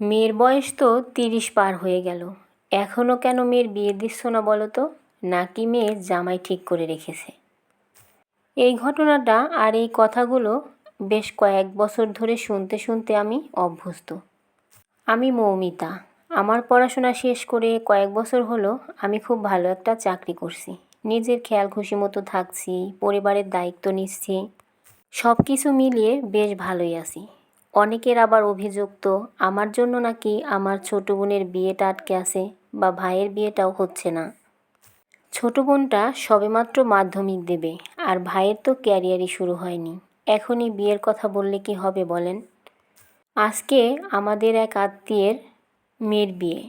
মেয়ের বয়স তো তিরিশ পার হয়ে গেল। এখনও কেন মেয়ের বিয়ে দিচ্ছ না বলো তো? নাকি মেয়ের জামাই ঠিক করে রেখেছে? এই ঘটনাটা আর এই কথাগুলো বেশ কয়েক বছর ধরে শুনতে শুনতে আমি অভ্যস্ত। আমি মৌমিতা। আমার পড়াশোনা শেষ করে কয়েক বছর হলো আমি খুব ভালো একটা চাকরি করছি। নিজের খেয়াল খুশি মতো থাকছি, পরিবারের দায়িত্ব নিচ্ছি সব কিছু মিলিয়ে বেশ ভালোই আছি। অনেকের আবার অভিযোগ তো আমার জন্য নাকি আমার ছোটো বোনের বিয়েটা আটকে আছে বা ভাইয়ের বিয়েটাও হচ্ছে না। ছোটো বোনটা সবেমাত্র মাধ্যমিক দেবে আর ভাইয়ের তো ক্যারিয়ারই শুরু হয়নি। এখনই বিয়ের কথা বললে কি হবে বলেন? আজকে আমাদের এক আত্মীয়ের মেয়ের বিয়ে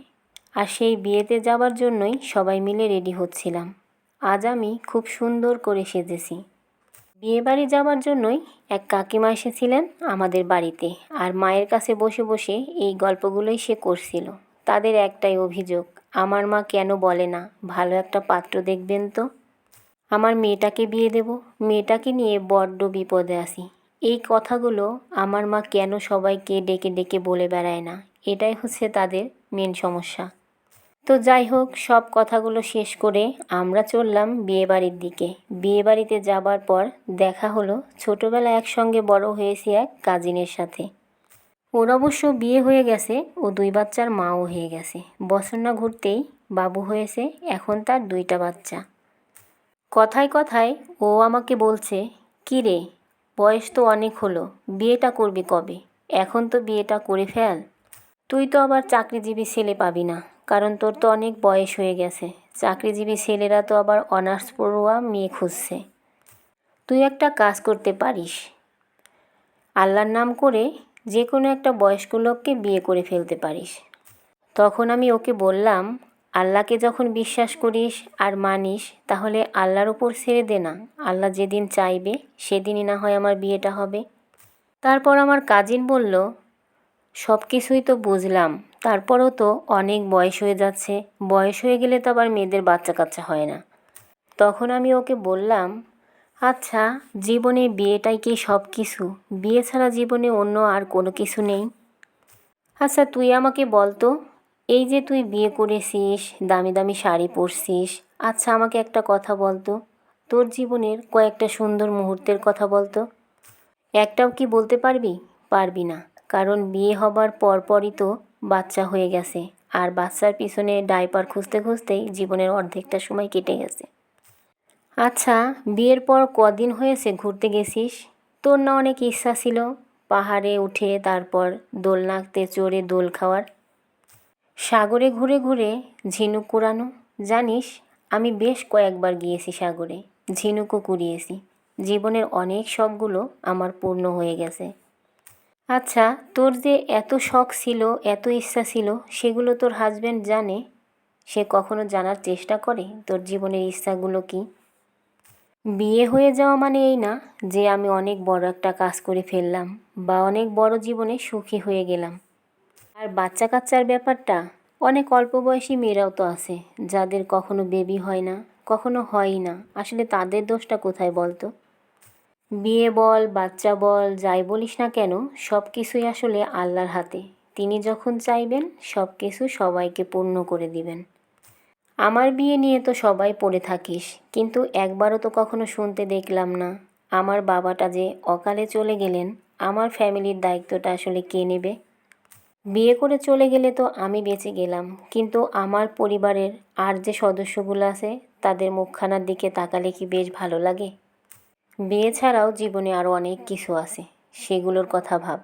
আর সেই বিয়েতে যাবার জন্যই সবাই মিলে রেডি হচ্ছিলাম। আজ আমি খুব সুন্দর করে সেজেছি। বিয়েবাড়ি যাওয়ার জন্যই এক কাকিমা এসেছিলেন আমাদের বাড়িতে আর মায়ের কাছে বসে বসে এই গল্পগুলোই সে করছিল। তাদের একটাই অভিযোগ, আমার মা কেন বলে না? ভালো একটা পাত্র দেখবেন তো। আমার মেয়েটাকে বিয়ে দেব। মেয়েটাকে নিয়ে বড্ড বিপদে আসি এই কথাগুলো আমার মা কেন সবাইকে ডেকে ডেকে বলে বেড়ায় না? এটাই হচ্ছে তাদের মেন সমস্যা। তো যাই হোক, সব কথাগুলো শেষ করে আমরা চললাম বিয়েবাড়ির দিকে। বিয়েবাড়িতে যাবার পর দেখা হলো, ছোটোবেলায় একসঙ্গে বড় হয়েছি এক কাজিনের সাথে। ওর অবশ্য বিয়ে হয়ে গেছে, ও দুই বাচ্চার মাও হয়ে গেছে। বছর না ঘুরতেই বাবু হয়েছে, এখন তার দুইটা বাচ্চা। কথায় কথায় ও আমাকে বলছে, কী রে, বয়স তো অনেক হলো, বিয়েটা করবি কবে? এখন তো বিয়েটা করে ফেল। তুই তো আবার চাকরিজীবী ছেলে পাবি না। কারণ তোর তো অনেক বয়স হয়ে গেছে। চাকরিজীবী ছেলেরা তো আবার অনার্স পড়ুয়া মেয়ে খুঁজছে। তুই একটা কাজ করতে পারিস। আল্লাহর নাম করে যে কোনো একটা বয়স্ক লোককে বিয়ে করে ফেলতে পারিস। তখন আমি ওকে বললাম, আল্লাহকে যখন বিশ্বাস করিস আর মানিস, তাহলে আল্লাহর ওপর ছেড়ে দে না। আল্লাহ যেদিন চাইবে, সেদিনই না হয় আমার বিয়েটা হবে। তারপর আমার কাজিন বলল সব কিছুই তো বুঝলাম। তারপরেও তো অনেক বয়স হয়ে যাচ্ছে। বয়স হয়ে গেলে তো আবার মেয়েদের বাচ্চা কাচ্চা হয় না। তখন আমি ওকে বললাম আচ্ছা জীবনে বিয়েটাই কি সব কিছু? বিয়ে ছাড়া জীবনে অন্য আর কোনো কিছু নেই? আচ্ছা তুই আমাকে বলতো এই যে তুই বিয়ে করেছিস, দামি দামি শাড়ি পরছিস আচ্ছা আমাকে একটা কথা বলতো তোর জীবনের কয়েকটা সুন্দর মুহূর্তের কথা বলতো একটাও কি বলতে পারবি? পারবি না। কারণ বিয়ে হবার পরপরই তো বাচ্চা হয়ে গেছে। আর বাচ্চার পিছনে ডাইপার খুঁজতে খুঁজতেই জীবনের অর্ধেকটা সময় কেটে গেছে। আচ্ছা বিয়ের পর কদিন হয়েছে ঘুরতে গেছিস? তোর না অনেক ইচ্ছা ছিল পাহাড়ে উঠে তারপর দোলনাতে চড়ে দোল খাওয়ার? সাগরে ঘুরে ঘুরে ঝিনুক কুড়ানো জানিস, আমি বেশ কয়েকবার গিয়েছি সাগরে, ঝিনুকও কুড়িয়েছি। জীবনের অনেক শখগুলো আমার পূর্ণ হয়ে গেছে। আচ্ছা তোর যে এত শখ ছিল, এত ইচ্ছা ছিল, সেগুলো তোর হাজব্যান্ড জানে? সে কখনো জানার চেষ্টা করে? তোর জীবনের ইচ্ছাগুলো কি? বিয়ে হয়ে যাওয়া মানে এই না যে আমি অনেক বড় একটা কাজ করে ফেললাম বা অনেক বড় জীবনে সুখী হয়ে গেলাম। আর বাচ্চা কাচ্চার ব্যাপারটা, অনেক অল্প বয়সী মেয়েরাও তো আছে, যাদের কখনো বেবি হয় না, কখনো হয়ই না। আসলে তাদের দোষটা কোথায় বলতো? বিয়ে বল, বাচ্চা বল, যাই বলিস না কেন, সব কিছুই আসলে আল্লাহর হাতে। তিনি যখন চাইবেন, সব কিছু সবাইকে পূর্ণ করে দিবেন। আমার বিয়ে নিয়ে তো সবাই পড়ে থাকিস, কিন্তু একবারও তো কখনো শুনতে দেখলাম না। আমার বাবাটা যে অকালে চলে গেলেন, আমার ফ্যামিলির দায়িত্বটা আসলে কে নেবে? বিয়ে করে চলে গেলে তো আমি বেঁচে গেলাম, কিন্তু আমার পরিবারের আর যে সদস্যগুলো আছে, তাদের মুখখানার দিকে তাকালে কি বেশ ভালো লাগে? বিয়ে ছাড়াও জীবনে আরও অনেক কিছু আছে সেগুলোর কথা ভাব।